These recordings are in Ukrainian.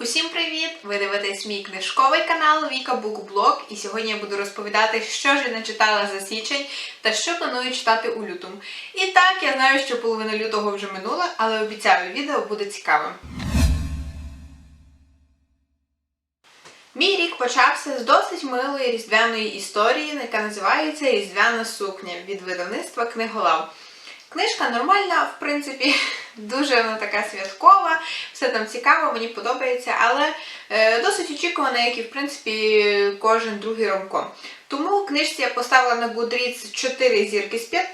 Усім привіт! Ви дивитесь мій книжковий канал Віка Букблог, і сьогодні я буду розповідати, що ж я не читала за січень та що планую читати у лютому. І так, я знаю, що половина лютого вже минула, але обіцяю, відео буде цікавим. Мій рік почався з досить милої різдвяної історії, яка називається Різдвяна сукня від видавництва Книголав. Книжка нормальна, в принципі, дуже вона така святкова, все там цікаво, мені подобається, але е, досить очікувана, як і в принципі кожен другий ромком. Тому книжці я поставила на Goodreads 4 зірки з 5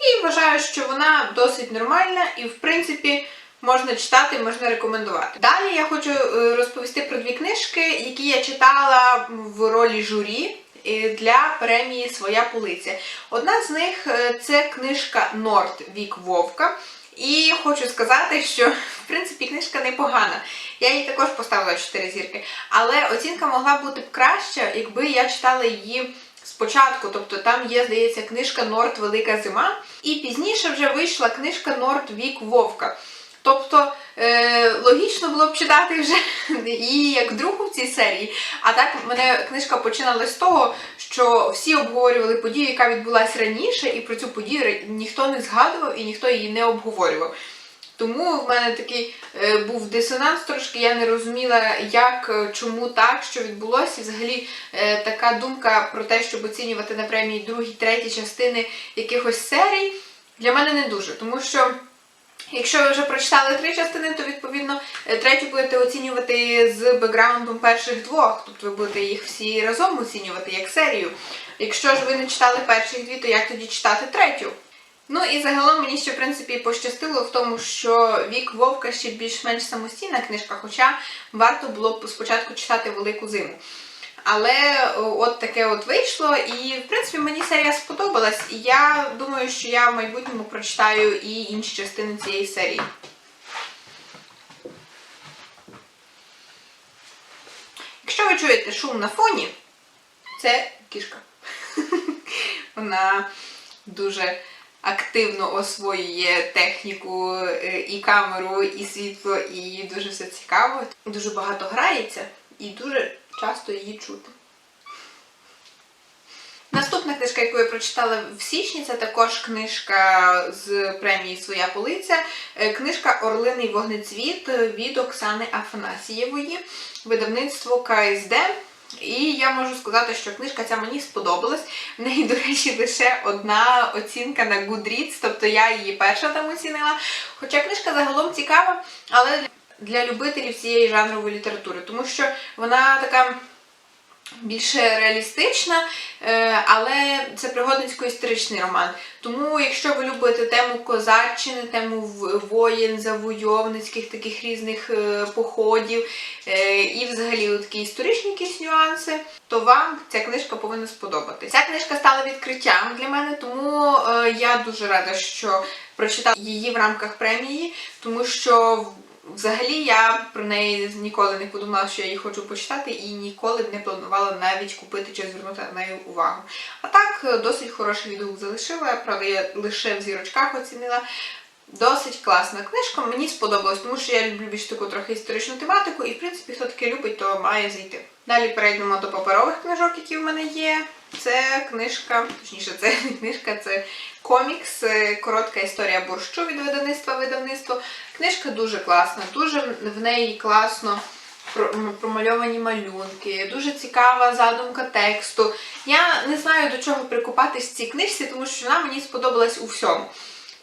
і вважаю, що вона досить нормальна і, в принципі, можна читати, можна рекомендувати. Далі я хочу е, розповісти про дві книжки, які я читала в ролі журі е, для премії Своя полиця. Одна з них це книжка Норд Вік Вовка. І хочу сказати, що в принципі книжка непогана. Я їй також поставила 4 зірки. Але оцінка могла бути б краща, якби я читала її спочатку. Тобто там є, здається, книжка Норд Велика Зима. І пізніше вже вийшла книжка Норд Вік Вовка. Тобто е, логічно було б читати вже її як другу в цій серії. А так мене книжка починалась з того, що всі обговорювали подію, яка відбулася раніше, і про цю подію ніхто не згадував і ніхто її не обговорював. Тому в мене такий е, був дисонанс трошки, я не розуміла, як, е, чому так, що відбулося. І взагалі е, така думка про те, щоб оцінювати на премії другі, треті частини якихось серій, для мене не дуже. Тому що Якщо ви вже прочитали три частини, то відповідно е, третю будете оцінювати з бекграундом перших двох, тобто ви будете їх всі разом оцінювати як серію. Якщо ж ви не читали перших дві, то як тоді читати третю? Ну і загалом мені ще в принципі пощастило в тому, що вік Вовка ще більш-менш самостійна книжка, хоча варто було б спочатку читати Велику зиму. Але от таке от вийшло, і в принципі мені серія сподобалась. І я думаю, що я в майбутньому прочитаю і інші частини цієї серії. Якщо ви чуєте шум на фоні, це кішка. Вона дуже активно освоює техніку е, і камеру, і світло, і дуже все цікаво. Дуже багато грається і дуже часто її чути. Наступна книжка, яку я прочитала в січні, це також книжка з премії Своя полиця. Е, Книжка Орлиний вогнецвіт від Оксани Афанасієвої, видавництво КСД. І я можу сказати, що книжка ця мені сподобалась. В неї, до речі, лише одна оцінка на Goodreads, тобто я її перша там оцінила. Хоча книжка загалом цікава, але для любителів цієї жанрової літератури, тому що вона така більше реалістична, е, але це пригодницько-історичний роман. Тому, якщо ви любите тему козаччини, тему в- воєн, завойовницьких таких різних е, походів е, і взагалі такі історичні якісь нюанси, то вам ця книжка повинна сподобатися. Ця книжка стала відкриттям для мене, тому я дуже рада, що прочитала її в рамках премії, тому що Взагалі я про неї ніколи не подумала, що я її хочу почитати, і ніколи б не планувала навіть купити чи звернути на неї увагу. А так, досить хороший відгук залишила, правда, я лише в зірочках оцінила. Досить класна книжка, мені сподобалось, тому що я люблю більш таку трохи історичну тематику, і в принципі, хто таке любить, то має зайти. Далі перейдемо до паперових книжок, які в мене є. Це книжка, точніше, це не книжка, це комікс, е, коротка історія борщу від видавництва видавництво. Книжка дуже класна, дуже в неї класно промальовані малюнки, дуже цікава задумка тексту. Я не знаю до чого прикупатись цій книжці, тому що вона мені сподобалась у всьому.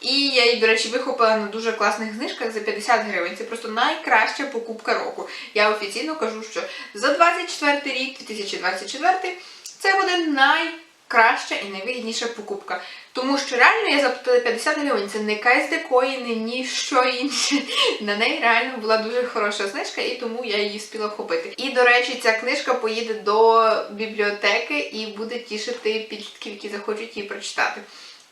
І я її, до речі, вихопила на дуже класних знижках за 50 гривень. Це просто найкраща покупка року. Я офіційно кажу, що за 24 рік, 2024, це буде найкраща і найвигідніша покупка. Тому що реально я заплатила 50 гривень. Це не КСД коїни, ні що інше. На неї реально була дуже хороша знижка, і тому я її спіла вхопити. І, до речі, ця книжка поїде до бібліотеки і буде тішити підлітків, які захочуть її прочитати.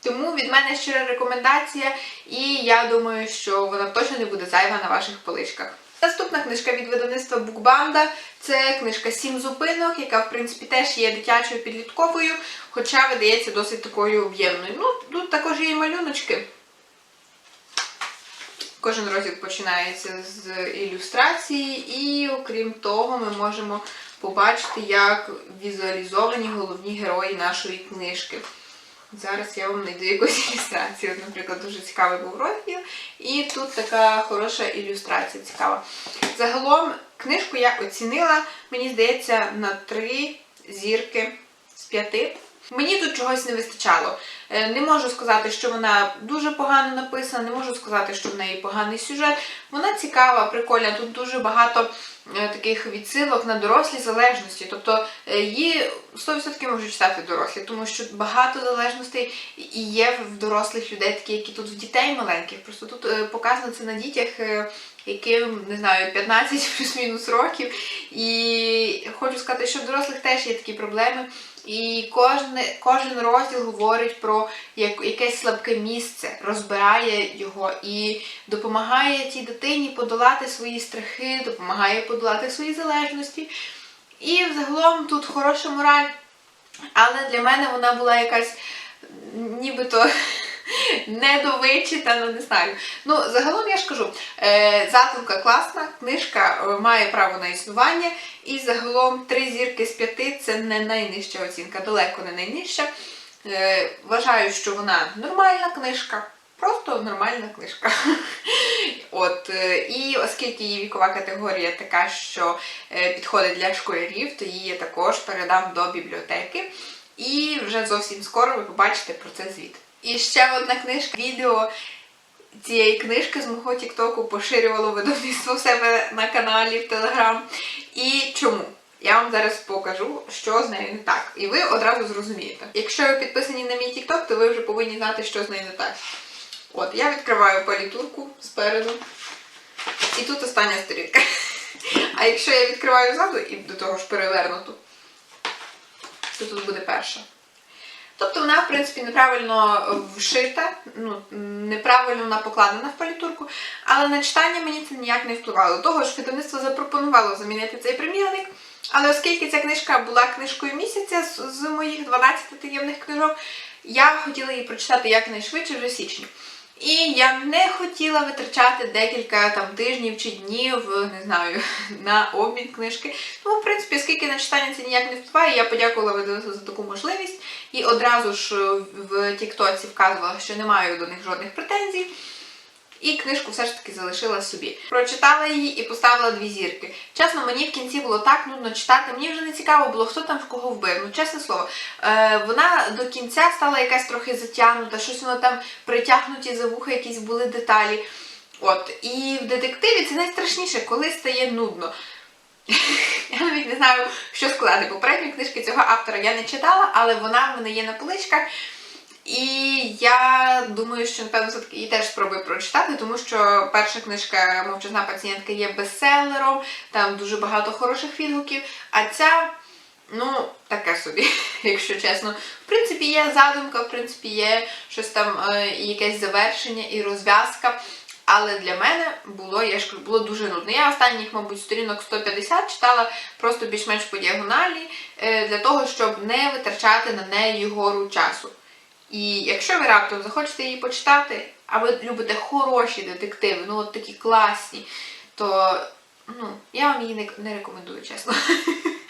Тому від мене щира рекомендація, і я думаю, що вона точно не буде зайва на ваших поличках. Наступна книжка від видавництва Букбанда це книжка Сім зупинок, яка в принципі теж є дитячою підлітковою, хоча видається досить такою об'ємною. Ну, тут також є і малюночки. Кожен розділ починається з ілюстрації, і крім того, ми можемо побачити, як візуалізовані головні герої нашої книжки. Зараз я вам знайду якусь ілюстрацію. Наприклад, дуже цікавий був розділ. І тут така хороша ілюстрація цікава. Загалом книжку я оцінила, мені здається, на три зірки з п'яти. Мені тут чогось не вистачало. Е, Не можу сказати, що вона дуже погано написана, не можу сказати, що в неї поганий сюжет. Вона цікава, прикольна. Тут дуже багато таких відсилок на дорослі залежності. Тобто е, її 100% можуть читати дорослі, тому що багато залежностей і є в дорослих людей, такі, які тут в дітей маленьких. Просто тут е, показано це на дітях. Яким не знаю 15 плюс-мінус років, і хочу сказати, що в дорослих теж є такі проблеми. І кожне, кожен розділ говорить про як, якесь слабке місце, розбирає його і допомагає тій дитині подолати свої страхи, допомагає подолати свої залежності. І взагалом тут хороша мораль, але для мене вона була якась нібито недовичитана, не знаю. Ну, загалом я ж кажу, е, класна, книжка е, має право на існування, і загалом три зірки з п'яти це не найнижча оцінка, далеко не найнижча. Е, вважаю, що вона нормальна книжка, просто нормальна книжка. От, і оскільки її вікова категорія така, що підходить для школярів, то її я також передам до бібліотеки. І вже зовсім скоро ви побачите про це звіт. І ще одна книжка, відео цієї книжки з мого Тіктоку поширювало видавництво в себе на каналі в Телеграм. І чому? Я вам зараз покажу, що з нею не так. І ви одразу зрозумієте. Якщо ви підписані на мій Тікток, то ви вже повинні знати, що з нею не так. От, я відкриваю палітурку спереду. І тут остання сторінка. А якщо я відкриваю ззаду і до того ж перевернуту, то тут буде перша. Тобто вона, в принципі, неправильно вшита, ну, неправильно вона покладена в палітурку, але на читання мені це ніяк не впливало. Того ж, видавництво запропонувало замінити цей примірник, але оскільки ця книжка була книжкою місяця з, моїх 12 таємних книжок, я хотіла її прочитати якнайшвидше вже січні. І я не хотіла витрачати декілька там тижнів чи днів, не знаю, на обмін книжки. Ну, в принципі, оскільки на читання це ніяк не впливає, я подякувала видавництву за таку можливість і одразу ж в Тіктоці вказувала, що не маю до них жодних претензій. І книжку все ж таки залишила собі. Прочитала її і поставила дві зірки. Чесно, мені в кінці було так нудно читати. Мені вже не цікаво було, хто там в кого вбив. Ну, чесне слово, е, вона до кінця стала якась трохи затягнута, щось воно там притягнуті за вуха, якісь були деталі. От, і в детективі це найстрашніше, коли стає нудно. Я навіть не знаю, що сказати. Попередні книжки цього автора я не читала, але вона в мене є на поличках. І я думаю, що напевно все-таки її теж спробую прочитати, тому що перша книжка Мовчазна пацієнтка є бестселером, там дуже багато хороших відгуків. А ця, ну, таке собі, якщо чесно. В принципі, є задумка, в принципі, є щось там, е, і якесь завершення і розв'язка. Але для мене було, я ж було дуже нудно. Я останніх, мабуть, сторінок 150 читала просто більш-менш по діагоналі, е, для того, щоб не витрачати на неї гору часу. І якщо ви раптом захочете її почитати, а ви любите хороші детективи, ну от такі класні, то ну, я вам її не, не рекомендую, чесно.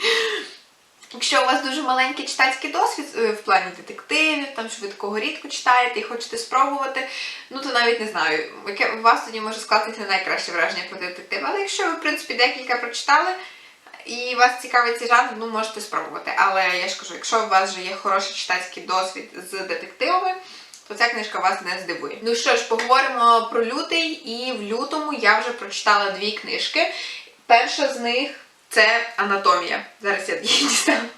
Якщо у вас дуже маленький читацький досвід е, в плані детективів, там що ви такого рідко читаєте і хочете спробувати, ну то навіть не знаю, яке у вас тоді може скластися найкраще враження про детектив. Але якщо ви, в принципі, декілька прочитали і вас цікавить цей жанр, ну можете спробувати. Але я ж кажу, якщо у вас вже є хороший читацький досвід з детективами, то ця книжка вас не здивує. Ну що ж, поговоримо про лютий, і в лютому я вже прочитала дві книжки. Перша з них це анатомія. Зараз я її дістану.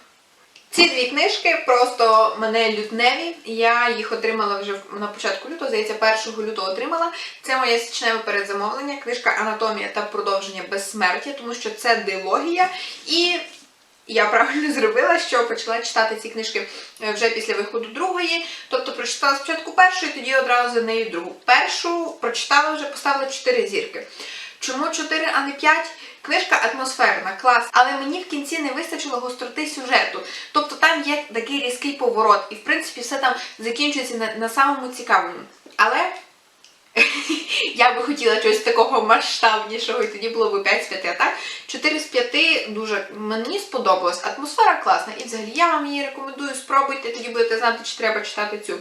Ці дві книжки просто мене лютневі. Я їх отримала вже на початку лютого, здається, 1 лютого отримала. Це моє січневе передзамовлення, книжка Анатомія та продовження безсмертя, тому що це дилогія. І я правильно зробила, що почала читати ці книжки е, вже після виходу другої. Тобто прочитала спочатку першу і тоді одразу за нею другу. Першу прочитала вже, поставила 4 зірки. Чому 4, а не 5? Книжка атмосферна, клас, але мені в кінці не вистачило гостроти сюжету. Тобто там є такий різкий поворот, і в принципі все там закінчується на, на самому цікавому. Але я би хотіла чогось такого масштабнішого, і тоді було б 5 з 5, а так 4 з 5 дуже мені сподобалось. Атмосфера класна. І взагалі я вам її рекомендую. Спробуйте, тоді будете знати, чи треба читати цю.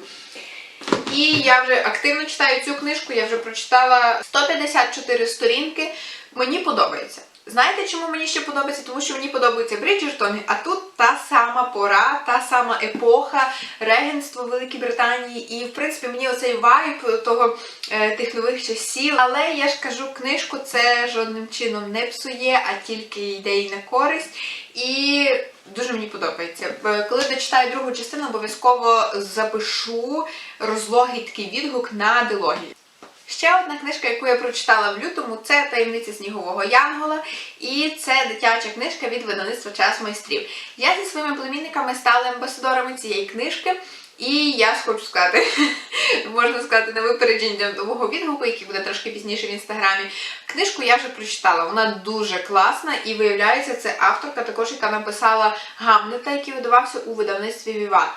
І я вже активно читаю цю книжку, я вже прочитала 154 сторінки. Мені подобається. Знаєте, чому мені ще подобається? Тому що мені подобаються Бріджертони, а тут та сама пора, та сама епоха, регенство Великій Британії. І, в принципі, мені оцей вайб того е, тих нових часів. Але я ж кажу, книжку це жодним чином не псує, а тільки йде їй на користь. І дуже мені подобається. Коли дочитаю другу частину, обов'язково запишу розлогий такий відгук на дилогії. Ще одна книжка, яку я прочитала в лютому, це таємниці снігового Янгола, і це дитяча книжка від видавництва Час майстрів. Я зі своїми племінниками стали амбасадорами цієї книжки, і я хочу сказати, можна сказати, на випередження до мого відгуку, який буде трошки пізніше в інстаграмі. Книжку я вже прочитала. Вона дуже класна, і виявляється, це авторка, також яка написала Гамлета, який видавався у видавництві Віват.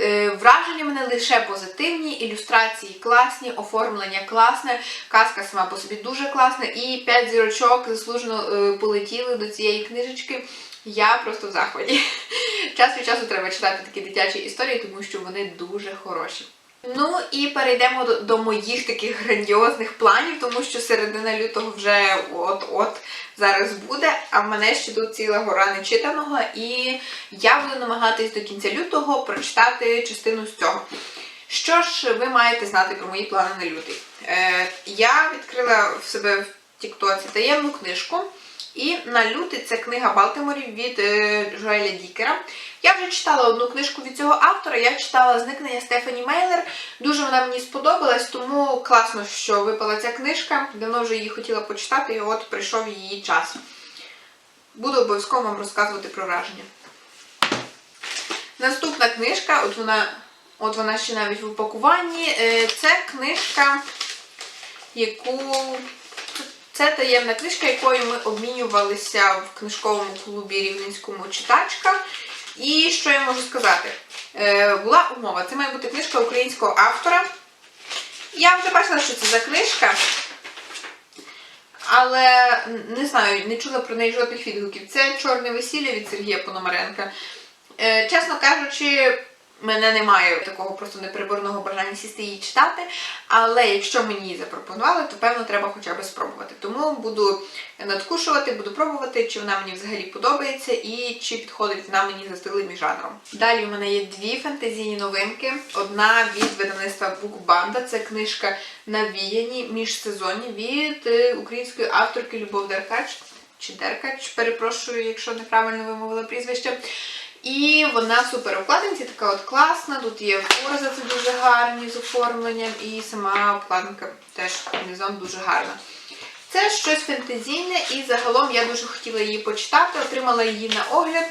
Е, Враження мене лише позитивні, ілюстрації класні, оформлення класне, казка сама по собі дуже класна, і 5 зірочок заслужено е, полетіли до цієї книжечки. Я просто в захваті. Час від часу треба читати такі дитячі історії, тому що вони дуже хороші. Ну і перейдемо до, моїх таких грандіозних планів, тому що середина лютого вже от-от зараз буде, а в мене ще тут ціла гора нечитаного, і я буду намагатись до кінця лютого прочитати частину з цього. Що ж ви маєте знати про мої плани на лютий? Е, я відкрила в себе в Тіктоці таємну книжку. І на лютий це книга Балтиморів від е, Жоеля Дікера. Я вже читала одну книжку від цього автора. Я читала зникнення Стефані Мейлер. Дуже вона мені сподобалась, тому класно, що випала ця книжка. Давно вже її хотіла почитати, і от прийшов її час. Буду обов'язково вам розказувати про враження. Наступна книжка, от вона, от вона ще навіть в упакуванні. Е, Це книжка, яку це таємна книжка, якою ми обмінювалися в книжковому клубі Рівненському читачка. І що я можу сказати? Е, була умова. Це має бути книжка українського автора. Я вже бачила, що це за книжка, але не знаю, не чула про неї жодних відгуків. Це Чорне весілля від Сергія Пономаренка. Е, чесно кажучи, мене немає такого просто непереборного бажання сісти її читати. Але якщо мені її запропонували, то певно треба хоча б спробувати. Тому буду надкушувати, буду пробувати, чи вона мені взагалі подобається і чи підходить вона мені за стилем і жанром. Далі у мене є дві фантазійні новинки. Одна від видавництва Букбанда, це книжка Навіяні міжсезонні від е, української авторки Любов Деркач. Чи Деркач, перепрошую, якщо неправильно вимовила прізвище. І вона супер обкладинці, така от класна. Тут є це дуже гарні з оформленням, і сама обкладинка теж низом дуже гарна. Це щось фентезійне, і загалом я дуже хотіла її почитати, отримала її на огляд.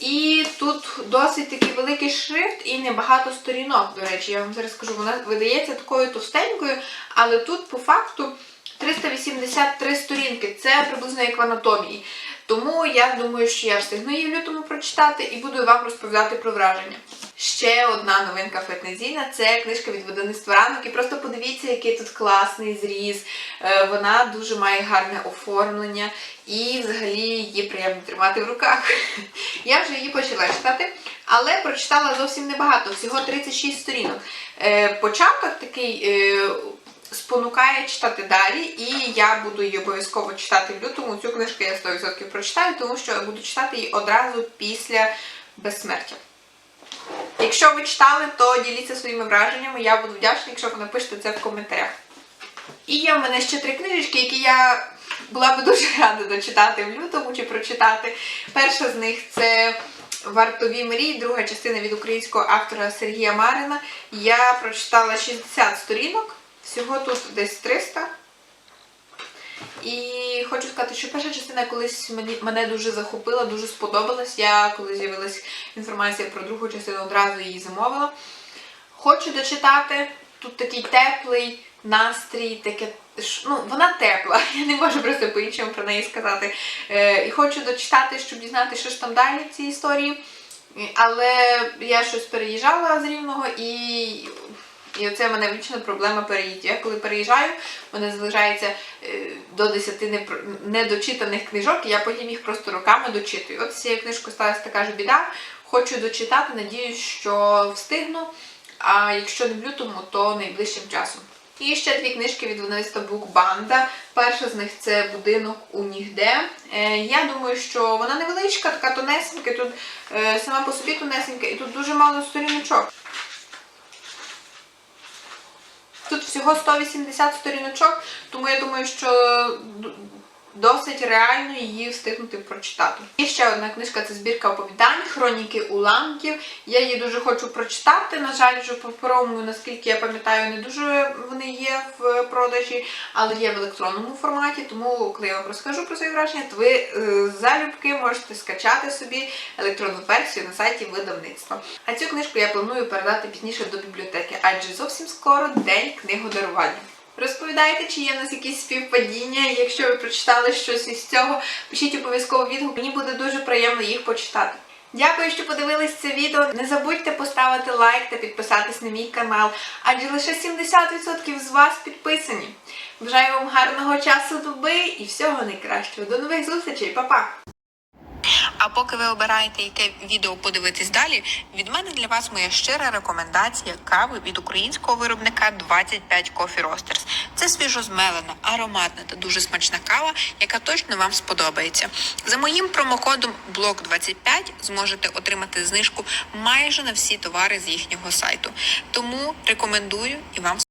І тут досить такий великий шрифт і небагато сторінок, до речі, я вам зараз скажу, вона видається такою товстенькою, але тут по факту 383 сторінки. Це приблизно як в анатомії. Тому я думаю, що я встигну її в лютому прочитати і буду вам розповідати про враження. Ще одна новинка фетнезійна це книжка від видавництва ранок. І просто подивіться, який тут класний зріз. Е, Вона дуже має гарне оформлення і взагалі її приємно тримати в руках. Я вже її почала читати, але прочитала зовсім небагато, всього 36 сторінок. Е, Початок такий. Спонукає читати далі, і я буду її обов'язково читати в лютому. Цю книжку я 100% прочитаю, тому що буду читати її одразу після безсмертя. Якщо ви читали, то діліться своїми враженнями. Я буду вдячна, якщо ви напишете це в коментарях. І є в мене ще три книжечки, які я була би дуже рада дочитати в лютому чи прочитати. Перша з них це Вартові мрії, друга частина від українського автора Сергія Марина. Я прочитала 60 сторінок, всього тут десь 300. І хочу сказати, що перша частина колись мені, мене дуже захопила, дуже сподобалась. Я, коли з'явилась інформація про другу частину, одразу її замовила. Хочу дочитати. Тут такий теплий настрій, таке. Ну, вона тепла, я не можу просто по-іншому про неї сказати. Е, і хочу дочитати, щоб дізнатися, що ж там далі в цій історії. Е, Але я щось переїжджала з Рівного і І оце в мене вічна проблема переїздів. Я коли переїжджаю, в мене залишається е, до 10 непро- недочитаних книжок, і я потім їх просто роками дочитую. От з цією книжкою сталася така ж біда. Хочу дочитати, надіюсь, що встигну. А якщо не в лютому, то найближчим часом. І ще дві книжки від видавництва Букбанда. Перша з них це будинок у нігде. Е, я думаю, що вона невеличка, така тонесенька, тут е, сама по собі тонесенька, і тут дуже мало сторіночок. Тут всього 180 сторіночок, тому я думаю, що д- досить реально її встигнути прочитати. І ще одна книжка це збірка оповідань Хроніки уламків. Я її дуже хочу прочитати. На жаль, вже по наскільки я пам'ятаю, не дуже вони є в продажі, але є в електронному форматі. Тому, коли я вам розкажу про свої враження, то ви е, залюбки можете скачати собі електронну версію на сайті видавництва. А цю книжку я планую передати пізніше до бібліотеки, адже зовсім скоро день книгодарування. Розповідайте, чи є у нас якісь співпадіння. Якщо ви прочитали щось із цього, пишіть обов'язково відгук. Мені буде дуже приємно їх почитати. Дякую, що подивились це відео. Не забудьте поставити лайк та підписатись на мій канал, адже лише 70% з вас підписані. Бажаю вам гарного часу доби і всього найкращого. До нових зустрічей, Па-па! А поки ви обираєте, яке відео подивитись далі, від мене для вас моя щира рекомендація кави від українського виробника 25 Coffee Roasters. Це свіжозмелена, ароматна та дуже смачна кава, яка точно вам сподобається. За моїм промокодом BLOG25 зможете отримати знижку майже на всі товари з їхнього сайту. Тому рекомендую і вам